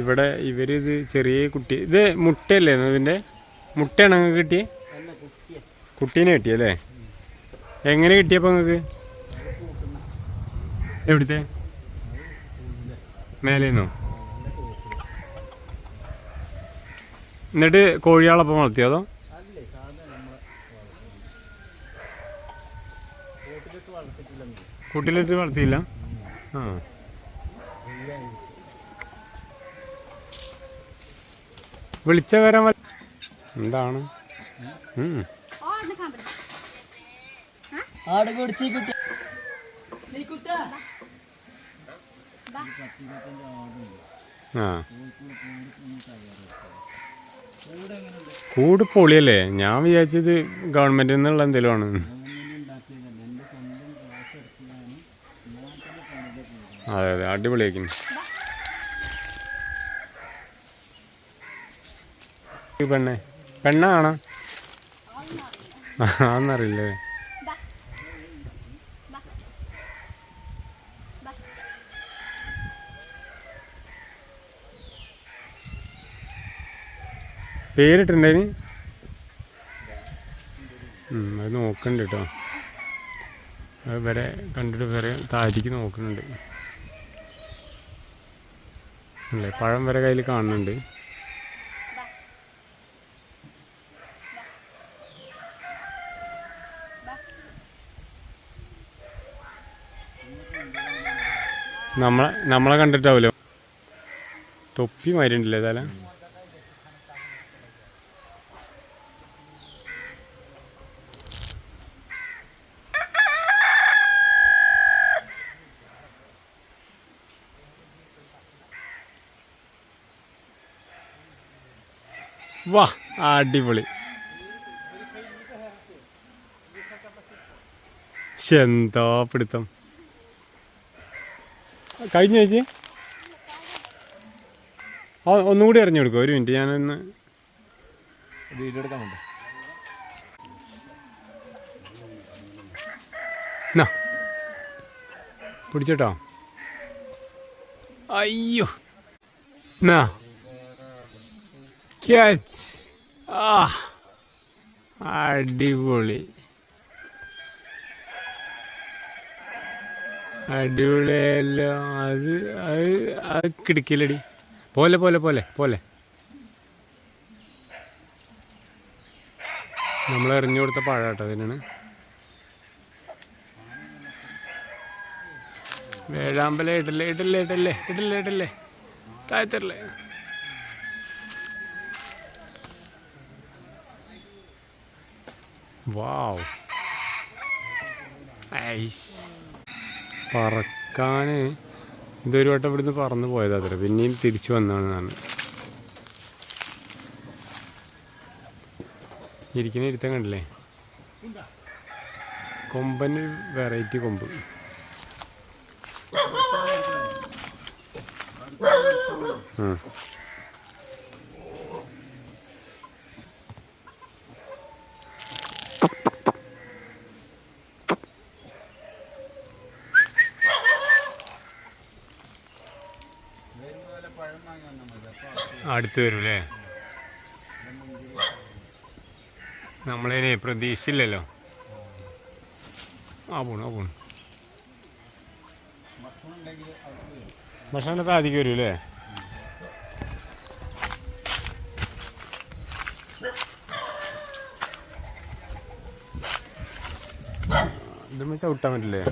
ഇവിടെ ഇവരിത് ചെറിയ കുട്ടി ഇത് മുട്ടയല്ലേ ഇതിന്റെ? മുട്ടയാണ് നിങ്ങൾക്ക് കിട്ടിയേ? കുട്ടീനെ കിട്ടിയല്ലേ എങ്ങനെ കിട്ടിയപ്പോൾ നിങ്ങൾക്ക് എവിടുത്തെ? മേലേന്നോ? എന്നിട്ട് കോഴിയാളപ്പം വളർത്തിയോ അതോ? കൂട്ടിലിട്ട് വളർത്തിയില്ല. വിളിച്ച വരാൻ വല്ല- എന്താണ്? ഉം. ആട് പിടിച്ച് കുട്ടി ആ. കൂട് പൊളിയല്ലേ? ഞാൻ വിചാരിച്ചത് ഗവൺമെന്റിൽ നിന്നുള്ള എന്തെങ്കിലും ആണ്. അതെ അതെ അടിപൊളിയാക്കുന്നു ഈ പെണ്ണെ പെണ്ണാണോ? ആന്നറിയില്ലേ? പേരിട്ടുണ്ടായിന് അത് നോക്കണ്ട കേട്ടോ വരെ കണ്ടിട്ട് വരെ താരിക്ക് നോക്കുന്നുണ്ട്. അല്ലേ? പഴം വരെ കയ്യിൽ കാണുന്നുണ്ട്. നമ്മളെ നമ്മളെ കണ്ടിട്ടാവല്ലോ തൊപ്പി മാരിണ്ടല്ലേ തല? വാ അടിപൊളി. എന്തോ പിടുത്തം. കഴിഞ്ഞ ചേച്ചി? ആ ഒന്നുകൂടി അറിഞ്ഞു കൊടുക്കും ഒരു മിനിറ്റ് ഞാനൊന്ന് വീഡിയോ എടുക്കാൻ വേണ്ട? പിടിച്ചോട്ടോ. അയ്യോ. നാ. ക്യാച്ച് ആ അടിപൊളി. അടിപൊളിയല്ലോ. അത് അത് അത് കിടക്കില്ലടി. പോലെ പോലെ പോലെ പോലെ. നമ്മൾ എറിഞ്ഞു കൊടുത്ത പാഴാട്ടോ അതിനാണ്. വേഴാമ്പല ഇടല്ലേ ഇടല്ലേ ഇടല്ലേ ഇടല്ലേ ഇടല്ലേ. താഴത്തരല്ലേ വാവ് ഐസ് പറക്കാൻ ഇതൊരു വട്ടം ഇവിടുന്ന് പറന്ന് പോയതാ അത്ര. പിന്നെയും തിരിച്ചു വന്നാണ് ഞാൻ. ഇരിക്കുന്ന ഇരുത്തം കണ്ടില്ലേ? കൊമ്പന് വെറൈറ്റി കൊമ്പ്. ഉം. അടുത്ത് വരും അല്ലേ നമ്മളതിനെ പ്രതീക്ഷിച്ചില്ലല്ലോ. ആ പോണു ആ പോണു. ഭക്ഷണത്തെ അധികം വരും അല്ലേ ഇതുമ്മ ചവിട്ടാൻ പറ്റില്ലേ?